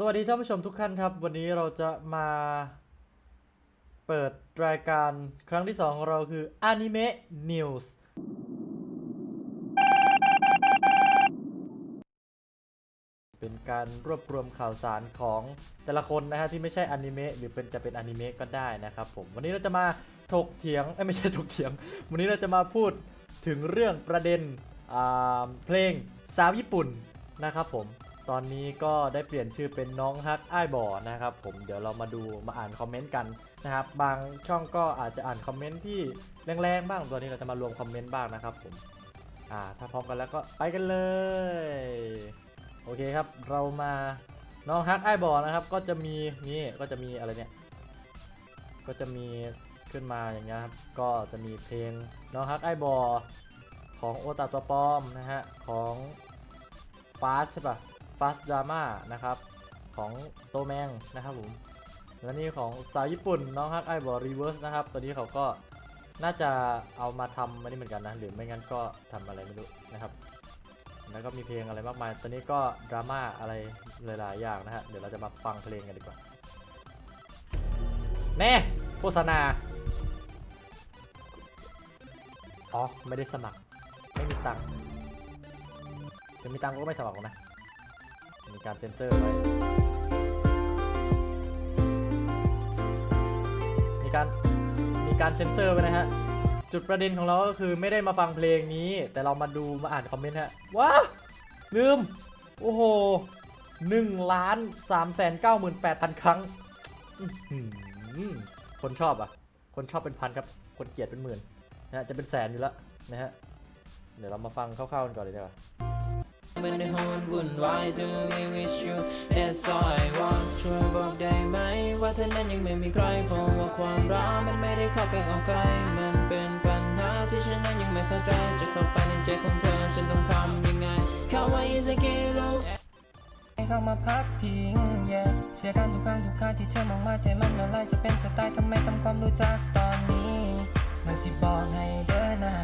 สวัสดีท่านผู้ชมทุกท่านครับ วันนี้เราจะมาเปิดรายการครั้งที่ 2 ของเราคือ Anime News เป็นการรวบรวมข่าวสารของแต่ละคนนะฮะที่ไม่ใช่อนิเมะหรือเป็นจะเป็นอนิเมะก็ได้นะครับผม วันนี้เราจะมาถกเถียงเอ้ยไม่ใช่ถกเถียง วันนี้เราจะมาพูดถึงเรื่องประเด็นอ่าเพลงสาวญี่ปุ่นนะครับผม ตอนนี้ก็ได้เปลี่ยนชื่อเป็นน้องฮักอ้ายบอนะครับ ผมเดี๋ยวเรามาดูมาอ่านคอมเมนต์กันนะครับ บางช่องก็อาจจะอ่านคอมเมนต์ที่แรงๆบ้างตัวนี้เราจะมารวมคอมเมนต์บ้างนะครับผมอ่าถ้าพร้อมกันแล้วก็ไปกันเลย โอเคครับเรามาน้องฮักไอ้ายบอนะครับ ก็จะมีนี่ก็จะมีอะไรเนี่ยก็จะมีขึ้นมาอย่างเงี้ยครับก็จะมีเพลงน้องฮักไอ้ายบอของโอตาตัวปอมนะฮะของฟาสใช่ปะ ฟาสดราม่านะครับของโตแมงนะครับผมแล้วนี่ของสาวญี่ปุ่นน้องฮักไอ้บอรีเวิร์สนะครับตัวนี้เขาก็น่าจะเอามาทำอันนี้เหมือนกันนะหรือไม่งั้นก็ทำอะไรไม่รู้นะครับ แล้วก็มีเพลงอะไรมากมายตอนนี้ก็ดราม่าอะไรหลายๆอย่างนะฮะเดี๋ยวเราจะมาฟังเพลงกันดีกว่าแน่โฆษณาอ๋อไม่ได้สมัคร ไม่มีตังค์จะมีตังค์ก็ไม่สมัครนะ มีการเซ็นเซอร์ไว้มีการมีการเซ็นเซอร์ไว้นะฮะ จุดประเด็นของเราก็คือไม่ได้มาฟังเพลงนี้ แต่เรามาดูมาอ่านคอมเมนต์ฮะ ว้า ลืม โอ้โหหนึ่งล้านสามแสนเก้าหมื่นแปดพันครั้ง คนชอบอะ คนชอบเป็นพันครับ คนเกลียดเป็นหมื่นนะจะเป็นแสนอยู่แล้วนะฮะ เดี๋ยวเรามาฟังคร่าวๆกันก่อนเลยดีกว่า มันในห้องวุ่นวาย to be with you that's all I want ช่วยบอกได้ไหม ว่าเธอนั้นยังไม่มีใครเพราะว่าความรักมันไม่ได้เข้าไปเอาใคร มันเป็นปัญหาที่ฉันนั้นยังไม่เข้าใจ จะเข้าไปในใจของเธอฉันต้องทำยังไง เข้าไว้สกิลให้เข้ามาพักพิง yeah เสียการทุกครั้งทุกคราที่เธอมองมาใจมันละลายจะเป็นสไตล์ทำไมทำความรู้จักตอนนี้มันสิบอกให้เดินหน้า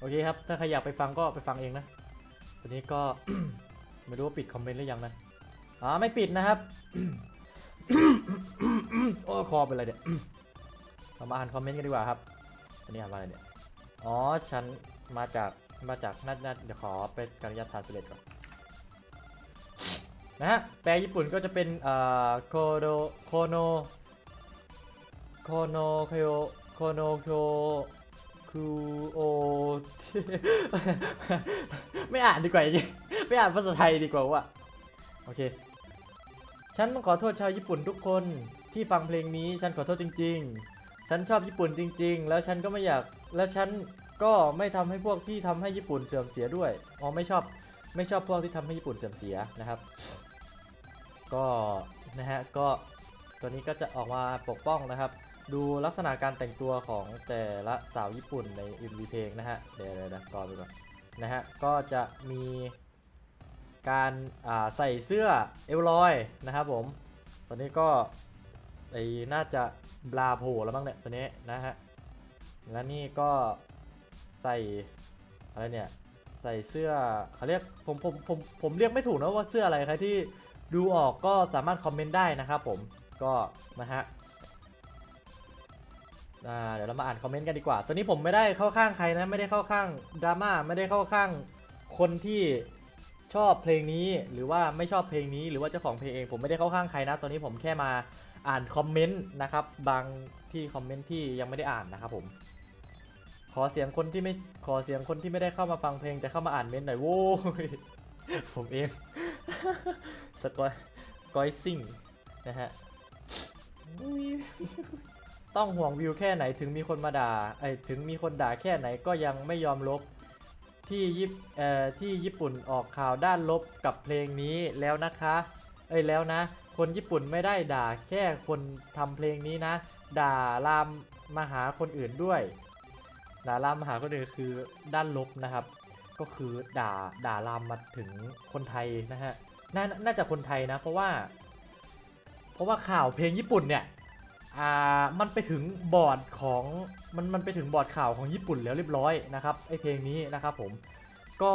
โอเคครับ ถ้าใครอยากไปฟังก็ไปฟังเองนะ ตอนนี้ก็ ไม่รู้ว่าปิดคอมเมนต์หรือยังนะอ๋อไม่ปิดนะครับ โอ้คอเป็นอะไรเนี่ยเรามาอ่านคอมเมนต์กันดีกว่าครับอันนี้อ่านว่าอะไรเนี่ย อ๋อ ฉันมาจาก มาจากน่าน่าเดี๋ยวขอไปการยัดทานสเลตก่อน นะฮะ แปลญี่ปุ่นก็จะเป็นเอ่อโคโดโคโน โคโนโคโยโคโนโค คูโอไม่อ่านดีกว่าจริงไม่อ่านภาษาไทยดีกว่าว่ะโอเค ฉันต้องขอโทษชาวญี่ปุ่นทุกคนที่ฟังเพลงนี้ฉันขอโทษจริง ๆ ฉันชอบญี่ปุ่นจริง ๆ แล้วฉันก็ไม่อยากแล้วฉันก็ไม่ทำให้พวกที่ทำให้ญี่ปุ่นเสื่อมเสียด้วยอ๋อไม่ชอบไม่ชอบพวกที่ทำให้ญี่ปุ่นเสื่อมเสียนะครับ ก็นะฮะก็ตัวนี้ก็จะออกมาปกป้องนะครับ ดูลักษณะการแต่งตัวของแต่ละสาวญี่ปุ่นใน MV เพลงนะฮะ เดี๋ยวเดี๋ยวเดี๋ยวก่อนไปก่อนนะฮะ ก็จะมีการใส่เสื้อเอลลอยนะครับผม ตอนนี้ก็ไอน่าจะบลาโผล่แล้วมั้งเนี่ยตัวนี้นะฮะ และนี่ก็ใส่อะไรเนี่ย ใส่เสื้อเขาเรียกผมผมผมผมเรียกไม่ถูกนะว่าเสื้ออะไรใครที่ดูออกก็สามารถคอมเมนต์ได้นะครับผม ก็นะฮะ อ่าเดี๋ยวเรามาอ่านคอมเมนต์กันดีกว่า ตัวนี้ผมไม่ได้เข้าข้างใครนะ ไม่ได้เข้าข้างดราม่า ไม่ได้เข้าข้างคนที่ชอบเพลงนี้ หรือว่าไม่ชอบเพลงนี้ หรือว่าเจ้าของเพลงเอง ผมไม่ได้เข้าข้างใครนะตอนนี้ผมแค่มาอ่านคอมเมนต์นะครับ บางที่คอมเมนต์ที่ยังไม่ได้อ่านนะครับผม ขอเสียงคนที่ไม่ ขอเสียงคนที่ไม่ได้เข้ามาฟังเพลงแต่เข้ามาอ่านเมนต์หน่อยโว้ย ผมเอง สกอยกอยซิงนะฮะ ต้องห่วงวิวแค่ไหนถึงมีคนมาด่าไอถึงมีคนด่าแค่ไหนก็ยังไม่ยอมลบที่ยิปเอ่อที่ญี่ปุ่นออกข่าวด้านลบกับเพลงนี้แล้วนะคะเอ้ยแล้วนะ คนญี่ปุ่นไม่ได้ด่าแค่คนทำเพลงนี้นะ ด่าลามมาหาคนอื่นด้วยด่าลามมาหาคนอื่นคือด้านลบนะครับ ก็คือด่าด่าลามมาถึงคนไทยนะฮะนน่าจะคนไทยนะ เพราะว่า เพราะว่าข่าวเพลงญี่ปุ่นเนี่ย อ่ามันไปถึงบอร์ดของมันมันไปถึงบอร์ดข่าวของญี่ปุ่นแล้วเรียบร้อยนะครับไอเพลงนี้นะครับผมก็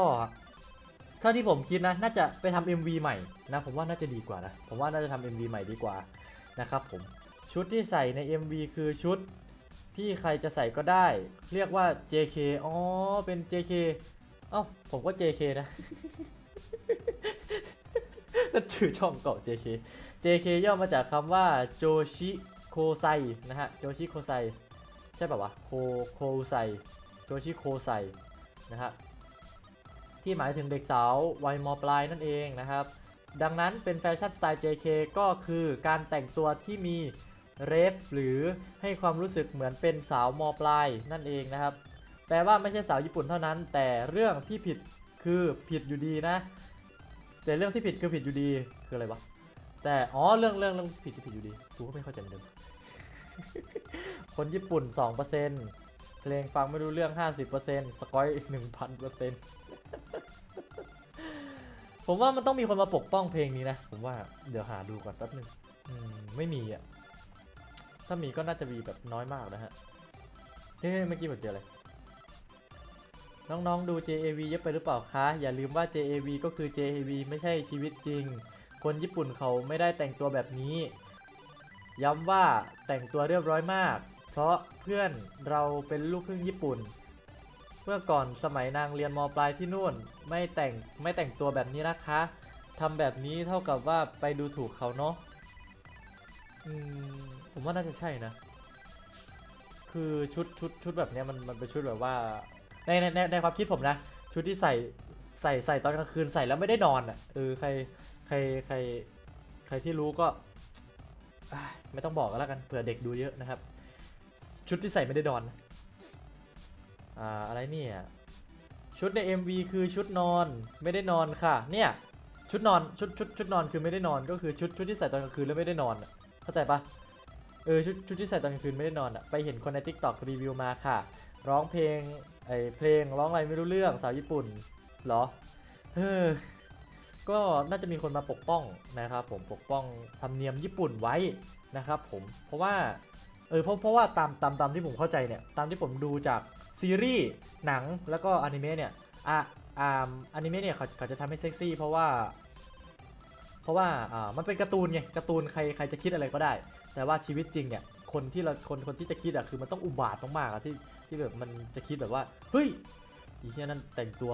เท่าที่ผมคิดนะน่าจะไปทำ MV ใหม่นะผมว่าน่าจะดีกว่านะผมว่าน่าจะทำ MV ใหม่ดีกว่านะครับผมชุดที่ใส่ใน MV คือชุดที่ใครจะใส่ก็ได้ เรียกว่า JK อ๋อเป็น JK เอ้าผมก็ JK นะนั่นชื่อช่องเก่า JK JK ย่อมาจากคำว่าโจชิ โคไซนะฮะโจชิโคไซใช่ป่าวะโคโคไซโจชิโคไซนะฮะที่หมายถึงเด็กสาววัยมปลายนั่นเองนะครับ ดังนั้นเป็นแฟชั่นสไตล์ JK ก็คือการแต่งตัวที่มีเรฟหรือให้ความรู้สึกเหมือนเป็นสาวมปลายนั่นเองนะครับแต่ว่าไม่ใช่สาวญี่ปุ่นเท่านั้น แต่เรื่องที่ผิดคือผิดอยู่ดีนะ แต่เรื่องที่ผิดคือผิดอยู่ดีคืออะไรวะแต่อ๋อเรื่องเรื่องเรื่องผิดคือผิดอยู่ดีกูก็ไม่เข้าใจเหมือนเดิม คนญี่ปุ่น 2%เพลงฟังไม่รู้เรื่อง 50%สกอยอีก1,000%ผมว่ามันต้องมีคนมาปกป้องเพลงนี้นะ ผมว่าเดี๋ยวหาดูก่อนแป๊บนึงมไม่มีอะ ถ้ามีก็น่าจะมีแบบน้อยมากนะฮะเฮ้ยเมื่อกี้เหมือนเจออะไรน้องๆ ดู JAV เยอะไปหรือเปล่าคะ อย่าลืมว่า JAV ก็คือ JAV ไม่ใช่ชีวิตจริง คนญี่ปุ่นเขาไม่ได้แต่งตัวแบบนี้ ย้ำว่าแต่งตัวเรียบร้อยมาก เพราะเพื่อนเราเป็นลูกครึ่งญี่ปุ่น เมื่อก่อนสมัยนางเรียนมปลายที่นู่น ไม่แต่งไม่แต่งตัวแบบนี้นะคะทำแบบนี้เท่ากับว่าไปดูถูกเขาเนาะอืมผมว่าน่าจะใช่นะ คือชุดชุดชุดแบบนี้มันมันเป็นชุดแบบว่าในในในในความคิดผมนะ ชุดที่ใส่ใส่ใส่ตอนกลางคืนใส่แล้วไม่ได้นอนอะเออใครใครใครใครที่รู้ก็ ไม่ต้องบอกก็แล้วกันเผื่อเด็กดูเยอะนะครับ ชุดที่ใส่ไม่ได้นอนอ่าอะไรเนี่ยชุดใน MV คือชุดนอนไม่ได้นอนค่ะ เนี่ยชุดนอนชุดชุดชุดนอนคือไม่ได้นอนก็คือชุดชุดที่ใส่ตอนกลางคืนแล้วไม่ได้นอนเข้าใจปะเออชุดชุดที่ใส่ตอนกลางคืนไม่ได้นอนอะไปเห็นคนใน TikTok รีวิวมาค่ะ ร้องเพลงไอเพลงร้องอะไรไม่รู้เรื่องสาวญี่ปุ่นเหรอเออ ก็น่าจะมีคนมาปกป้องนะครับผมปกป้องธรรมเนียมญี่ปุ่นไว้นะครับผมเพราะว่าเออเพราะเพราะว่าตามตามตามที่ผมเข้าใจเนี่ยตามที่ผมดูจากซีรีส์หนังแล้วก็อนิเมะเนี่ยอะอ่าอนิเมะเนี่ยเขาเขาจะทำให้เซ็กซี่เพราะว่า เพราะว่าอ่ามันเป็นการ์ตูนไงการ์ตูนใครใครจะคิดอะไรก็ได้ แต่ว่าชีวิตจริงเนี่ยคนที่เราคนคนที่จะคิดอะคือมันต้องอุบาทมากๆอะที่ที่แบบมันจะคิดแบบว่าเฮ้ยอีเหี้ยนั่นแต่งตัว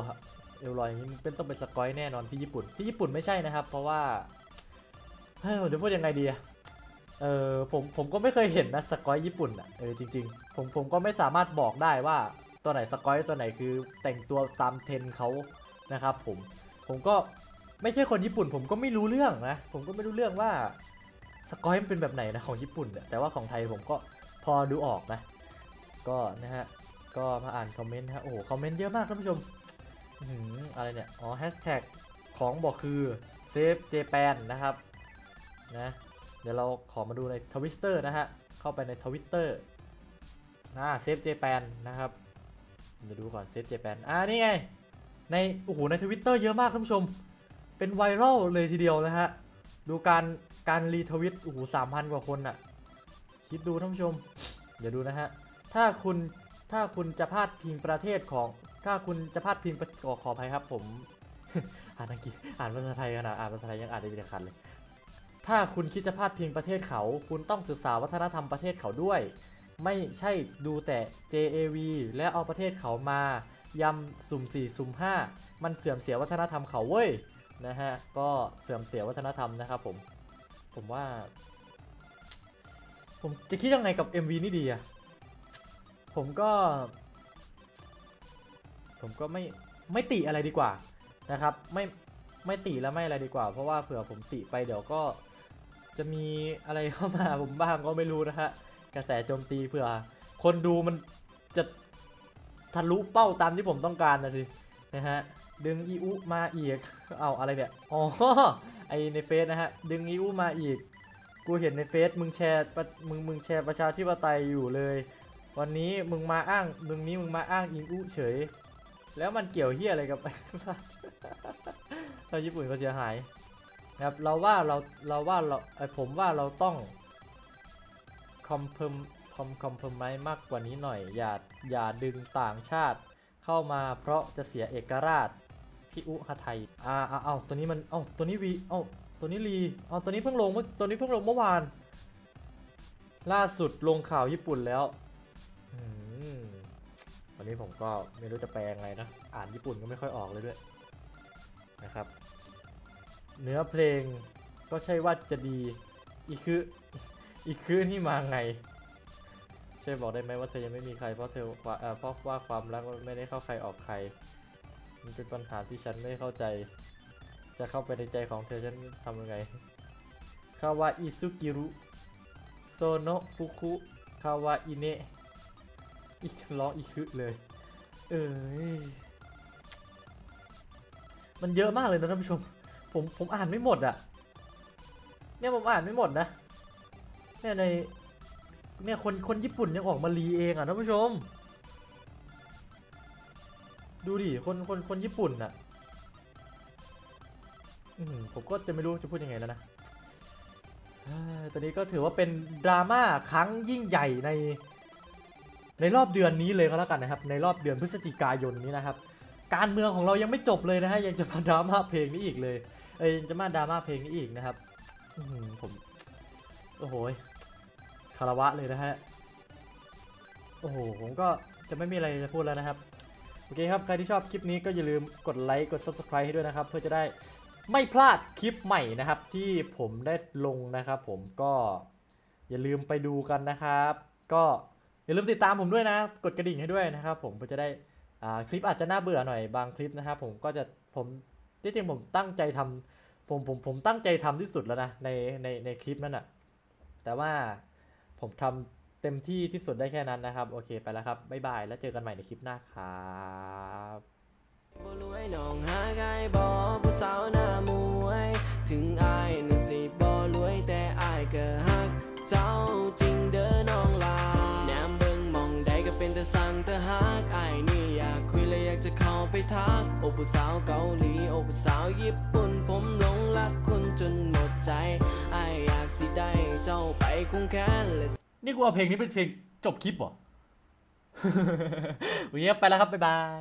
เอลลอยอย่างนี้มันเป็นต้องเป็นสกอยแน่นอนที่ญี่ปุ่น ที่ญี่ปุ่นไม่ใช่นะครับ เพราะว่าเฮ้ยผมจะพูดยังไงดีเออผมผมก็ไม่เคยเห็นนะสกอยญี่ปุ่นอะเออจริง ๆ ผมผมก็ไม่สามารถบอกได้ว่าตัวไหนสกอยตัวไหนคือแต่งตัวตามเทรนเขานะครับผมผมก็ไม่ใช่คนญี่ปุ่น ผมก็ไม่รู้เรื่องนะผมก็ไม่รู้เรื่องว่าสกอยมันเป็นแบบไหนนะของญี่ปุ่นเนี่ยแต่ว่าของไทยผมก็พอดูออกนะ ก็นะฮะก็มาอ่านคอมเมนต์นะฮะโอ้โหคอมเมนต์เยอะมากท่านผู้ชม อื้อหืออะไรเนี่ย อ๋อแฮชแท็กของบอกคือเซฟเจแปนนะครับนะเดี๋ยวเราขอมาดูในทวิตเตอร์นะฮะ เข้าไปในทวิตเตอร์นะเซฟเจแปนนะครับเดี๋ยวดูก่อนเซฟเจแปนอ่านี่ไง ในโอ้โหในทวิตเตอร์เยอะมากท่านผู้ชม เป็นไวรัลเลยทีเดียวนะฮะ ดูการการรีทวิตโอ้โหสามพันกว่าคนอะคิดดูท่านผู้ชม เดี๋ยวดูนะฮะ ถ้าคุณถ้าคุณจะพาดพิงประเทศของ ถ้าคุณจะพาดพิงประขอขออภัยครับ ผม อ่านอังกฤษอ่านภาษาไทยขนาดอ่านภาษาไทยยังอ่านได้ไม่ได้คันเลย ถ้าคุณคิดจะพาดพิงประเทศเขา คุณต้องศึกษาวัฒนธรรมประเทศเขาด้วย ไม่ใช่ดูแต่ JAV และเอาประเทศเขามายำสุ่ม4สุ่ม5 มันเสื่อมเสียวัฒนธรรมเขาเว้ยนะฮะก็เสื่อมเสียวัฒนธรรมนะครับผม ผมว่า ผมจะคิดยังไงกับ MV นี่ดีอะผมก็ ผมก็ไม่ไม่ติอะไรดีกว่านะครับไม่ไม่ติแล้วไม่อะไรดีกว่า เพราะว่าเผื่อผมติไปเดี๋ยวก็จะมีอะไรเข้ามาผมบ้างก็ไม่รู้นะฮะกระแสโจมตีเผื่อ คนดูมันจะทะลุเป้าตามที่ผมต้องการนะสินะฮะดึงอีอุมาอีกเอาอะไรเนี่ยอ๋อไอในเฟซนะฮะดึงอีอุมาอีก กูเห็นในเฟซมึงแชร์มึงมึงแชร์ประชาธิปไตยอยู่เลย วันนี้มึงมาอ้างมึงนี้มึงมาอ้างอิงอุเฉย แล้วมันเกี่ยวเฮียอะไรกับเราญี่ปุ่นก็เสียหายนะครับเราว่าเราเราว่าเราไอผมว่าเราต้องคอมเพมคอมคอมเพมไมมากกว่านี้หน่อย อย่าอย่าดึงต่างชาติเข้ามาเพราะจะเสียเอกราชพี่อุฮาไทยอ่าอ่าเอาตัวนี้มันเอ้าตัวนี้วีเอ้าตัวนี้รีเอาตัวนี้เพิ่งลงเมื่อตัวนี้เพิ่งลงเมื่อวาน ล่าสุดลงข่าวญี่ปุ่นแล้ว วันนี้ผมก็ไม่รู้จะแปลยังไงนะ อ่านญี่ปุ่นก็ไม่ค่อยออกเลยด้วยนะครับ เนื้อเพลงก็ใช่ว่าจะดี อีคืออีคือนี่มาไงช่วยบอกได้ไหมว่าเธอยังไม่มีใครเพราะเธอเอ่อเพราะว่าความรักไม่ได้เข้าใครออกใคร มันเป็นปัญหาที่ฉันไม่เข้าใจ จะเข้าไปในใจของเธอฉันทำยังไงคาวาอิซุกิรุโซโนะฟุคุคาวาอิเนะ อีกร้ออีกคืเลย เอ้ยมันเยอะมากเลยนะท่านผู้ชม ผมผมอ่านไม่หมดอะเนี่ยผมอ่านไม่หมดนะ เนี่ยในเนี่ยคนคนญี่ปุ่นยังออกมารีเองอะท่านผู้ชม ดูดิคนคนคนญี่ปุ่นอะผมก็จะไม่รู้จะพูดยังไงแล้วนะตอนนี้ก็ถือว่าเป็นดราม่าครั้งยิ่งใหญ่ใน ในรอบเดือนนี้เลยก็แล้วกันนะครับ ในรอบเดือนพฤศจิกายนนี้นะครับ การเมืองของเรายังไม่จบเลยนะฮะยังจะมาดราม่าเพลงนี้อีกเลยเอ้ยยังจะมาดราม่าเพลงนี้อีกนะครับอผมโอ้โหคารวะเลยนะฮะโอ้โหผมก็จะไม่มีอะไรจะพูดแล้วนะครับโอเคครับใครที่ชอบคลิปนี้ก็อย่าลืมกดไลค์กด Subscribe ให้ด้วยนะครับ เพื่อจะได้ไม่พลาดคลิปใหม่นะครับ ที่ผมได้ลงนะครับ ผมก็อย่าลืมไปดูกันนะครับ ก็ อย่าลืมติดตามผมด้วยนะ กดกระดิ่งให้ด้วยนะครับ ผมเพื่อจะได้คลิปอาจจะน่าเบื่อหน่อยบางคลิปนะครับผมก็จะผมที่จริงผมตั้งใจทำผมผมผมตั้งใจทำที่สุดแล้วนะในในในคลิปนั้นอะแต่ว่าผมทำเต็มที่ที่สุดได้แค่นั้นนะครับ โอเคไปแล้วครับ บ๊ายบาย แล้วเจอกันใหม่ในคลิปหน้าครับบ่รวยน้องหาง่ายบ่ผู้สาวหน้ามวย ถึงอายนั้นสิบ่รวย โอ้ผู้สาวเกาหลีโอ้ผู้สาวญี่ปุ่น ผมหลงรักคุณจนหมดใจไออยากสิได้เจ้าไปคงแค้นเลยนี่กูเอาเพลงนี้เป็นเพลงจบคลิปเหรอโอเคครับไปแล้วครับ บ๊ายบาย